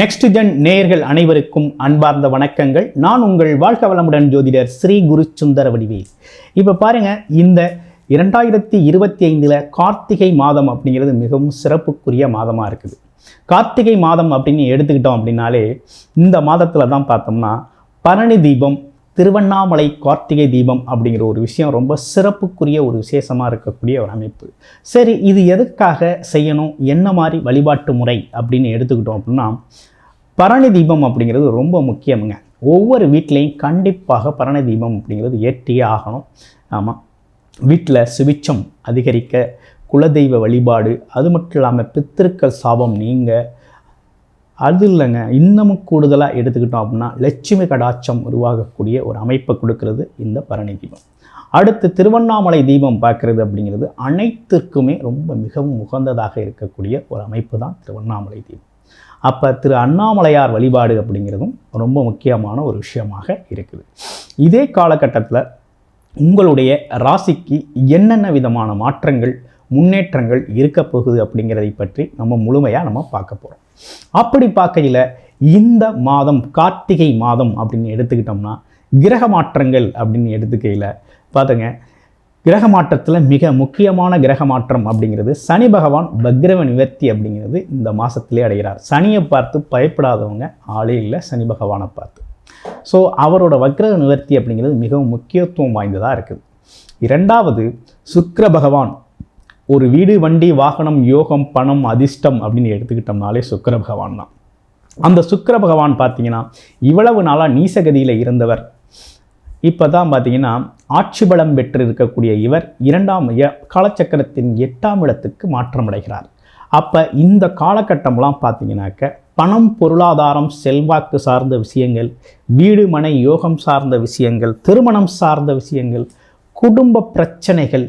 Next gen நேயர்கள் அனைவருக்கும் அன்பார்ந்த வணக்கங்கள். நான் உங்கள் வாழ்க வளமுடன் ஜோதிடர் ஸ்ரீ குரு சுந்தர வடிவேல். இப்போ பாருங்க இந்த இரண்டாயிரத்தி இருபத்தி ஐந்தில் கார்த்திகை மாதம் அப்படிங்கிறது மிகவும் சிறப்புக்குரிய மாதமாக இருக்குது. கார்த்திகை மாதம் அப்படின்னு எடுத்துக்கிட்டோம் அப்படின்னாலே இந்த மாதத்தில் தான் பார்த்தோம்னா பரணி தீபம் திருவண்ணாமலை கார்த்திகை தீபம் அப்படிங்கிற ஒரு விஷயம் ரொம்ப சிறப்புக்குரிய ஒரு விசேஷமாக இருக்கக்கூடிய ஒரு அமைப்பு. சரி இது எதுக்காக செய்யணும்? என்ன மாதிரி வழிபாட்டு முறை அப்படின்னு எடுத்துக்கிட்டோம் அப்படின்னா பரணி தீபம் அப்படிங்கிறது ரொம்ப முக்கியமுங்க. ஒவ்வொரு வீட்லேயும் கண்டிப்பாக பரணி தீபம் அப்படிங்கிறது ஏற்றியே ஆகணும். ஆமாம் வீட்டில் சுவிச்சம் அதிகரிக்க குலதெய்வ வழிபாடு அது மட்டும் இல்லாமல் பித்திருக்கள் சாபம் நீங்கள் அது இல்லைங்க. இன்னமும் கூடுதலாக எடுத்துக்கிட்டோம் அப்படின்னா லட்சுமி கடாட்சம் உருவாகக்கூடிய ஒரு அமைப்பை கொடுக்கறது இந்த பரணி தீபம். அடுத்து திருவண்ணாமலை தீபம் பார்க்குறது அப்படிங்கிறது அனைத்திற்குமே ரொம்ப மிகவும் உகந்ததாக இருக்கக்கூடிய ஒரு அமைப்பு தான் திருவண்ணாமலை தீபம். அப்போ திரு அண்ணாமலையார் வழிபாடு அப்படிங்கிறதும் ரொம்ப முக்கியமான ஒரு விஷயமாக இருக்குது. இதே காலகட்டத்தில் உங்களுடைய ராசிக்கு என்னென்ன விதமான மாற்றங்கள் முன்னேற்றங்கள் இருக்க போகுது அப்படிங்கிறதை பற்றி நம்ம முழுமையாக நம்ம பார்க்க போகிறோம் அப்படி பார்க்கையில் இந்த மாதம் கார்த்திகை மாதம் அப்படின்னு எடுத்துக்கிட்டோம்னா கிரக மாற்றங்கள் அப்படின்னு எடுத்துக்கையில் பார்த்துங்க கிரக மாற்றத்தில் மிக முக்கியமான கிரக மாற்றம் அப்படிங்கிறது சனி பகவான் பக்ரவ நிவர்த்தி அப்படிங்கிறது இந்த மாதத்திலே அடைகிறார். சனியை பார்த்து பயப்படாதவங்க ஆளே இல்லை சனி பகவானை பார்த்து. ஸோ அவரோட வக்ர நிவர்த்தி அப்படிங்கிறது மிகவும் முக்கியத்துவம் வாய்ந்ததாக இருக்குது. இரண்டாவது சுக்கிர பகவான் ஒரு வீடு வண்டி வாகனம் யோகம் பணம் அதிர்ஷ்டம் அப்படின்னு எடுத்துக்கிட்டோம்னாலே சுக்கர பகவான் தான். அந்த சுக்கர பகவான் பார்த்தீங்கன்னா இவ்வளவு நாளாக நீசகதியில் இருந்தவர். இப்போ தான் பார்த்தீங்கன்னா ஆட்சி பலம் பெற்று இருக்கக்கூடிய இவர் இரண்டாம் காலச்சக்கரத்தின் எட்டாம் இடத்துக்கு மாற்றமடைகிறார் அப்போ இந்த காலகட்டம்லாம் பார்த்தீங்கன்னாக்க பணம் பொருளாதாரம் செல்வாக்கு சார்ந்த விஷயங்கள் வீடு மனை யோகம் சார்ந்த விஷயங்கள் திருமணம் சார்ந்த விஷயங்கள் குடும்ப பிரச்சனைகள்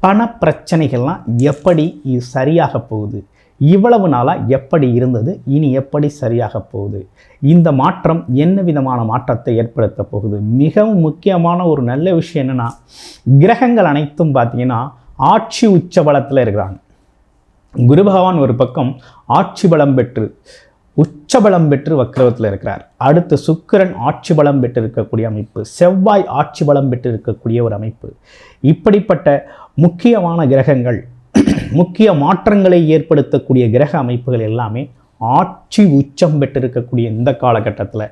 பண பிரச்சனைகள்லாம் எப்படி சரியாக போகுது? இவ்வளவு நாளாக எப்படி இருந்தது? இனி எப்படி சரியாக போகுது? இந்த மாற்றம் என்ன விதமான மாற்றத்தை ஏற்படுத்த போகுது? மிகவும் முக்கியமான ஒரு நல்ல விஷயம் என்னென்னா கிரகங்கள் அனைத்தும் பார்த்தீங்கன்னா ஆட்சி உச்சபலத்தில் இருக்கிறாங்க. குரு பகவான் ஒரு பக்கம் ஆட்சி பலம் பெற்று உச்சபலம் பெற்று வக்ரவத்தில் இருக்கிறார். அடுத்து சுக்கிரன் ஆட்சி பலம் பெற்று இருக்கக்கூடிய அமைப்பு செவ்வாய் ஆட்சி பலம் பெற்று இருக்கக்கூடிய ஒரு அமைப்பு. இப்படிப்பட்ட முக்கியமான கிரகங்கள் முக்கிய மாற்றங்களை ஏற்படுத்தக்கூடிய கிரக அமைப்புகள் எல்லாமே ஆட்சி உச்சம் பெற்றிருக்கக்கூடிய இந்த காலகட்டத்தில்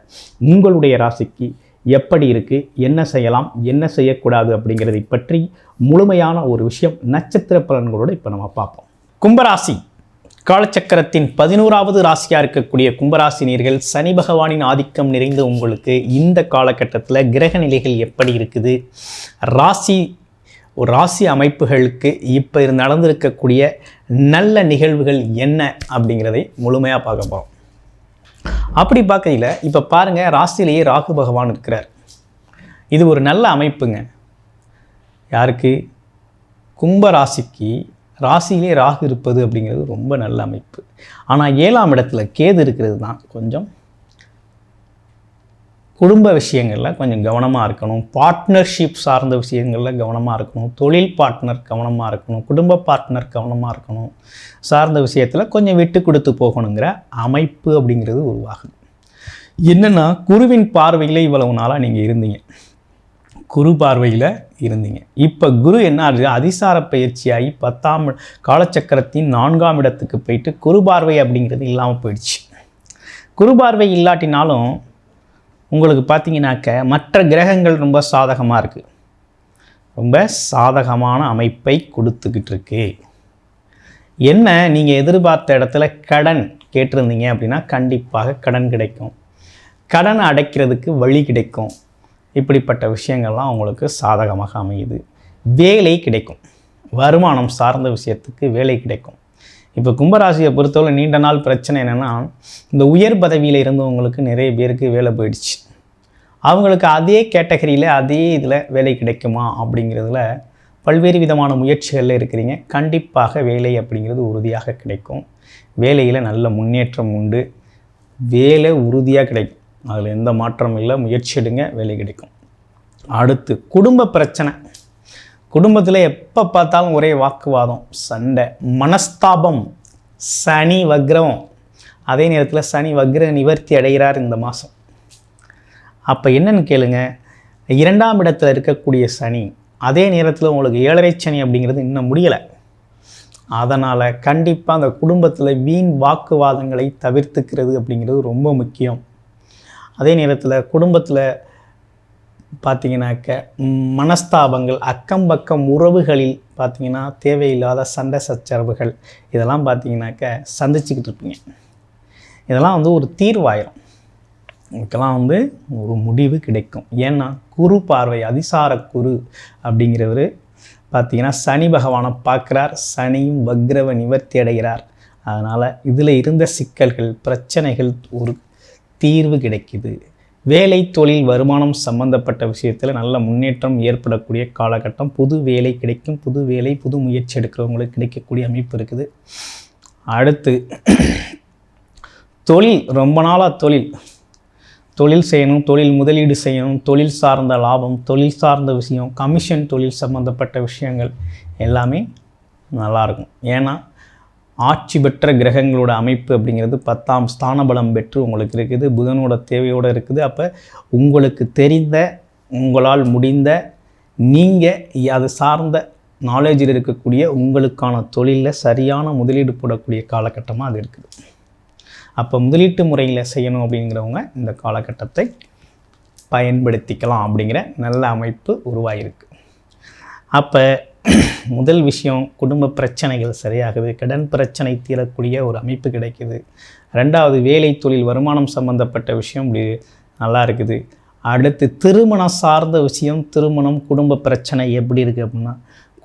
உங்களுடைய ராசிக்கு எப்படி இருக்குது என்ன செய்யலாம் என்ன செய்யக்கூடாது அப்படிங்கிறதை பற்றி முழுமையான ஒரு விஷயம் நட்சத்திர பலன்களோடு இப்போ நம்ம பார்ப்போம். கும்பராசி காலச்சக்கரத்தின் பதினோராவது ராசியாக இருக்கக்கூடிய கும்பராசினியர்கள் சனி பகவானின் ஆதிக்கம் நிறைந்த உங்களுக்கு இந்த காலகட்டத்தில் கிரக நிலைகள் எப்படி இருக்குது ராசி ஒரு ராசி அமைப்புகளுக்கு இப்போ நடந்திருக்கக்கூடிய நல்ல நிகழ்வுகள் என்ன அப்படிங்கிறதை முழுமையாக பார்க்க போகிறோம் அப்படி பார்க்கையில் இப்போ பாருங்கள் ராசியிலேயே ராகு பகவான் இருக்கிறார். இது ஒரு நல்ல அமைப்புங்க. யாருக்கு? கும்ப ராசிக்கு ராசியிலே ராகு இருப்பது அப்படிங்கிறது ரொம்ப நல்ல அமைப்பு. ஆனால் ஏழாம் இடத்துல கேது இருக்கிறது தான் கொஞ்சம் குடும்ப விஷயங்களில் கொஞ்சம் கவனமாக இருக்கணும். பார்ட்னர்ஷிப் சார்ந்த விஷயங்களில் கவனமாக இருக்கணும். தொழில் பார்ட்னர் கவனமாக இருக்கணும். குடும்ப பார்ட்னர் கவனமாக இருக்கணும். சார்ந்த விஷயத்தில் கொஞ்சம் விட்டு கொடுத்து போகணுங்கிற அமைப்பு அப்படிங்கிறது உருவாகுது. என்னென்னா குருவின் பார்வையில் இவ்வளவு நாளாக நீங்கள் இருந்தீங்க. குரு பார்வையில் இருந்தீங்க. இப்போ குரு என்ன ஆகுது? அதிசார பயிற்சியாகி பத்தாம் காலச்சக்கரத்தின் நான்காம் இடத்துக்கு போயிட்டு குரு பார்வை அப்படிங்கிறது இல்லாமல் போயிடுச்சு. குரு பார்வை இல்லாட்டினாலும் உங்களுக்கு பார்த்தீங்கன்னாக்க மற்ற கிரகங்கள் ரொம்ப சாதகமாக இருக்குது ரொம்ப சாதகமான அமைப்பை கொடுத்துக்கிட்டு இருக்கு. என்ன நீங்கள் எதிர்பார்த்த இடத்துல கடன் கேட்டிருந்தீங்க அப்படின்னா கண்டிப்பாக கடன் கிடைக்கும். கடன் அடைக்கிறதுக்கு வழி கிடைக்கும். இப்படிப்பட்ட விஷயங்கள்லாம் உங்களுக்கு சாதகமாக அமையுது. வேலை கிடைக்கும். வருமானம் சார்ந்த விஷயத்துக்கு வேலை கிடைக்கும். இப்போ கும்பராசியை பொறுத்தவரை நீண்ட நாள் பிரச்சனை என்னென்னா இந்த உயர் பதவியில் இருந்தவங்களுக்கு நிறைய பேருக்கு வேலை போயிடுச்சு. அவங்களுக்கு அதே கேட்டகரியில் அதே இதில் வேலை கிடைக்குமா அப்படிங்கிறதுல பல்வேறு விதமான முயற்சிகளில் இருக்கிறீங்க. கண்டிப்பாக வேலை அப்படிங்கிறது உறுதியாக கிடைக்கும். வேலையில் நல்ல முன்னேற்றம் உண்டு. வேலை உறுதியாக கிடைக்கும். அதில் எந்த மாற்றமும் இல்லை. முயற்சி எடுங்க வேலை கிடைக்கும். அடுத்து குடும்ப பிரச்சனை. குடும்பத்தில் எப்போ பார்த்தாலும் ஒரே வாக்குவாதம் சண்டை மனஸ்தாபம் சனி வக்ரம் அதே நேரத்தில் சனி வக்ர நிவர்த்தி அடைகிறார் இந்த மாதம் அப்போ என்னன்னு கேளுங்க இரண்டாம் இடத்துல இருக்கக்கூடிய சனி அதே நேரத்தில் உங்களுக்கு ஏழரை சனி அப்படிங்கிறது இன்னும் முடியலை. அதனால் கண்டிப்பாக அந்த குடும்பத்தில் வீண் வாக்குவாதங்களை தவிர்த்துக்கிறது அப்படிங்கிறது ரொம்ப முக்கியம். அதே நேரத்தில் குடும்பத்தில் பார்த்தீங்கன்னாக்க மனஸ்தாபங்கள் அக்கம் பக்கம் உறவுகளில் பார்த்தீங்கன்னா தேவையில்லாத சண்டை சச்சரவுகள் இதெல்லாம் பார்த்தீங்கன்னாக்க சந்திச்சுக்கிட்டு இருப்பீங்க. இதெல்லாம் வந்து ஒரு தீர்வாயிரும். இதுக்கெல்லாம் வந்து ஒரு முடிவு கிடைக்கும். ஏன்னா குரு பார்வை அதிசார குரு அப்படிங்கிறவர் பார்த்தீங்கன்னா சனி பகவானை பார்க்குறார். சனியும் வக்ரவ நிவர்த்தி அடைகிறார். அதனால் இதில் இருந்த சிக்கல்கள் பிரச்சனைகள் ஒரு தீர்வு கிடைக்குது. வேலை தொழில் வருமானம் சம்பந்தப்பட்ட விஷயத்தில் நல்ல முன்னேற்றம் ஏற்படக்கூடிய காலகட்டம். புது வேலை கிடைக்கும். புது வேலை புது முயற்சி எடுக்கிறவங்களுக்கு கிடைக்கக்கூடிய அமைப்பு இருக்குது. அடுத்து தொழில் ரொம்ப நாளாக தொழில். தொழில் செய்யணும் தொழில் முதலீடு செய்யணும் தொழில் சார்ந்த லாபம் தொழில் சார்ந்த விஷயம் கமிஷன் தொழில் சம்மந்தப்பட்ட விஷயங்கள் எல்லாமே நல்லாயிருக்கும். ஏன்னா ஆட்சி பெற்ற கிரகங்களோட அமைப்பு அப்படிங்கிறது பத்தாம் ஸ்தான பலம் பெற்று உங்களுக்கு இருக்குது புதனோட தேவையோடு இருக்குது. அப்போ உங்களுக்கு தெரிந்த உங்களால் முடிந்த நீங்கள் அது சார்ந்த நாலேஜில் இருக்கக்கூடிய உங்களுக்கான தொழிலில் சரியான முதலீடு போடக்கூடிய காலகட்டமாக அது இருக்குது. அப்போ முதலீட்டு முறையில் செய்யணும் அப்படிங்கிறவங்க இந்த காலகட்டத்தை பயன்படுத்திக்கலாம் அப்படிங்கிற நல்ல அமைப்பு உருவாகிருக்கு அப்போ முதல் விஷயம் குடும்ப பிரச்சனைகள் சரியாகுது. கடன் பிரச்சனை தீரக்கூடிய ஒரு அமைப்பு கிடைக்குது. ரெண்டாவது வேலை தொழில் வருமானம் சம்பந்தப்பட்ட விஷயம் இப்படி நல்லா இருக்குது. அடுத்து திருமணம் சார்ந்த விஷயம் திருமணம் குடும்ப பிரச்சனை எப்படி இருக்குது அப்படின்னா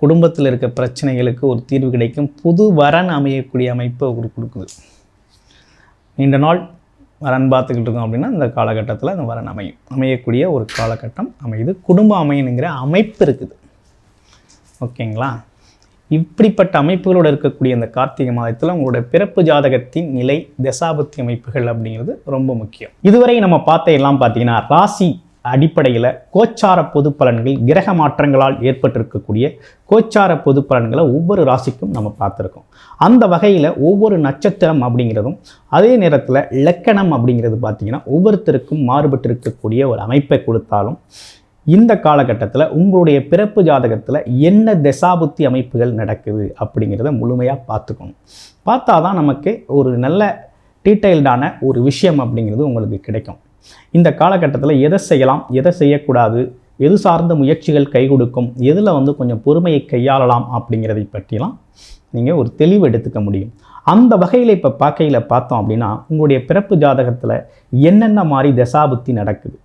குடும்பத்தில் இருக்க பிரச்சனைகளுக்கு ஒரு தீர்வு கிடைக்கும். புது வரன் அமையக்கூடிய அமைப்பு ஒரு கொடுக்குது. நீண்ட நாள் வரன் பார்த்துக்கிட்டு இருக்கோம் அப்படின்னா இந்த காலகட்டத்தில் அந்த வரன் அமையும். அமையக்கூடிய ஒரு காலகட்டம் அமையுது. குடும்பம் அமையணுங்கிற அமைப்பு இருக்குது. ஓகேங்களா? இப்படிப்பட்ட அமைப்புகளோடு இருக்கக்கூடிய இந்த கார்த்திகை மாதத்தில் உங்களுடைய பிறப்பு ஜாதகத்தின் நிலை தசாபத்தி அமைப்புகள் அப்படிங்கிறது ரொம்ப முக்கியம். இதுவரை நம்ம பார்த்த எல்லாம் பார்த்தீங்கன்னா ராசி அடிப்படையில் கோச்சார பொது பலன்கள் கிரக மாற்றங்களால் ஏற்பட்டிருக்கக்கூடிய கோச்சார பொது பலன்களை ஒவ்வொரு ராசிக்கும் நம்ம பார்த்துருக்கோம். அந்த வகையில் ஒவ்வொரு நட்சத்திரம் அப்படிங்கிறதும் அதே நேரத்தில் இலக்கணம் அப்படிங்கிறது பார்த்திங்கன்னா ஒவ்வொருத்தருக்கும் மாறுபட்டிருக்கக்கூடிய ஒரு அமைப்பை கொடுத்தாலும் இந்த காலகட்டத்தில் உங்களுடைய பிறப்பு ஜாதகத்தில் என்ன தசாபுத்தி அமைப்புகள் நடக்குது அப்படிங்கிறத முழுமையாக பார்த்துக்கணும். பார்த்தா தான் நமக்கு ஒரு நல்ல டீட்டெயில்டான ஒரு விஷயம் அப்படிங்கிறது உங்களுக்கு கிடைக்கும். இந்த காலகட்டத்தில் எதை செய்யலாம் எதை செய்யக்கூடாது எது சார்ந்த முயற்சிகள் கை கொடுக்கும் எதில் வந்து கொஞ்சம் பொறுமையை கையாளலாம் அப்படிங்கிறதை பற்றிலாம் நீங்கள் ஒரு தெளிவு எடுத்துக்க முடியும். அந்த வகையில் இப்போ பார்க்கையில் பார்த்தோம் அப்படின்னா உங்களுடைய பிறப்பு ஜாதகத்தில் என்னென்ன மாதிரி தசாபுத்தி நடக்குது?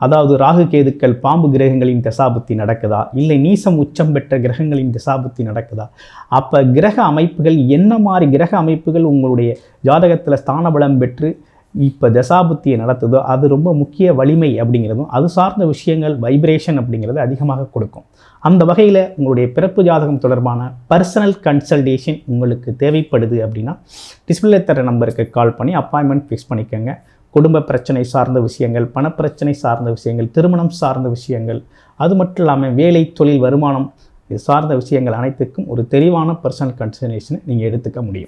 அதாவது ராகு கேதுக்கள் பாம்பு கிரகங்களின் தசாபுத்தி நடக்குதா? இல்லை நீசம் உச்சம் பெற்ற கிரகங்களின் தசாபுத்தி நடக்குதா? அப்போ கிரக அமைப்புகள் என்ன மாதிரி கிரக அமைப்புகள் உங்களுடைய ஜாதகத்தில் ஸ்தானபலம் பெற்று இப்போ தசாபுத்தியை நடத்துதோ அது ரொம்ப முக்கிய வலிமை அப்படிங்கிறதும் அது சார்ந்த விஷயங்கள் வைப்ரேஷன் அப்படிங்கிறது அதிகமாக கொடுக்கும். அந்த வகையில் உங்களுடைய பிறப்பு ஜாதகம் தொடர்பான பர்சனல் கன்சல்டேஷன் உங்களுக்கு தேவைப்படுது அப்படின்னா டிஸ்பிளே தர நம்பருக்கு கால் பண்ணி அப்பாயின்மெண்ட் ஃபிக்ஸ் பண்ணிக்கோங்க. குடும்ப பிரச்சனை சார்ந்த விஷயங்கள் பணப்பிரச்சனை சார்ந்த விஷயங்கள் திருமணம் சார்ந்த விஷயங்கள் அது மட்டும் இல்லாமல் வேலை தொழில் வருமானம் இது சார்ந்த விஷயங்கள் அனைத்துக்கும் ஒரு தெளிவான பர்சனல் கன்சல்டேஷனை நீங்கள் எடுத்துக்க முடியும்.